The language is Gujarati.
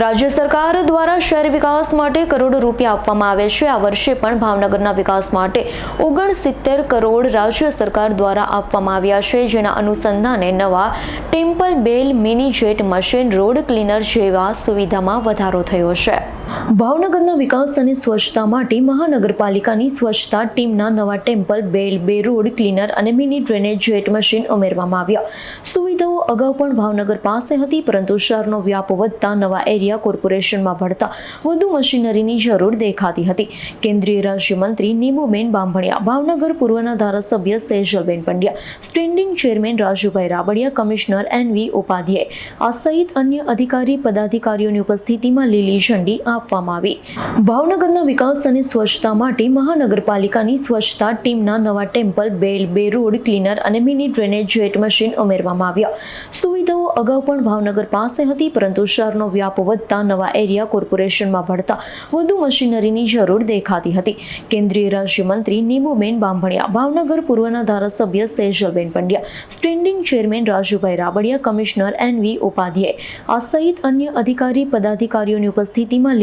રાજ્ય સરકાર દ્વારા શહેર વિકાસ માટે કરોડો રૂપિયા આપવામાં આવે છે. આ વર્ષે પણ ભાવનગરના વિકાસ માટે ઓગણસિત્તેર કરોડ રાજ્ય સરકાર દ્વારા આપવામાં આવ્યા છે. જેના અનુસંધાને નવા temple bell mini jet machine, road cleaner જેવા સુવિધામાં વધારો થયો છે. ભાવનગરના વિકાસ અને સ્વચ્છતા માટે મહાનગરપાલિકાની સ્વચ્છતા ટીમના નવા ટેમ્પલ, બેલ, બે રોડ, ક્લીનર અને મિની ડ્રેનેજ જેટ મશીન ઉમેરવામાં આવ્યા. સુવિધાઓ અગાઉ પણ ભાવનગર પાસે હતી, પરંતુ શહેરનો વ્યાપ વધતા નવા એરિયા કોર્પોરેશનમાં ભળતા વધુ મશીનરીની જરૂર દેખાતી હતી. કેન્દ્રીય રાજ્યમંત્રી નીમુબેન બાંભણિયા, ભાવનગર પૂર્વના ધારાસભ્ય Sejalben Pandya, standing chairman Rajubhai Rabadiya, commissioner N V Upadhyay, આ સહિત અન્ય અધિકારી, પદાધિકારીઓની ઉપસ્થિતિમાં લીલી ઝંડી આપવામાં આવી. ભાવનગરના વિકાસ અને સ્વચ્છતા માટે મહાનગરપાલિકાની સ્વચ્છતા ટીમના નવા ટેમ્પલ, બેલ, બે રોડ, ક્લીનર અને મિની ડ્રેનેજ જેટ મશીન ઉમેરવામાં આવ્યા. સુવિધાઓ અગાઉ પણ ભાવનગર પાસે હતી, પરંતુ શહેરનો વ્યાપ વધતા નવા એરિયા કોર્પોરેશનમાં ભળતા વધુ મશીનરીની જરૂર દેખાતી હતી. કેન્દ્રીય રાજ્યમંત્રી નીમુબેન બાંભણિયા, ભાવનગર પૂર્વના ધારાસભ્ય Sejalben Pandya, standing chairman Rajubhai Rabadiya, commissioner N V Upadhyay, આ સહિત અન્ય અધિકારી, પદાધિકારીઓની ઉપસ્થિતિમાં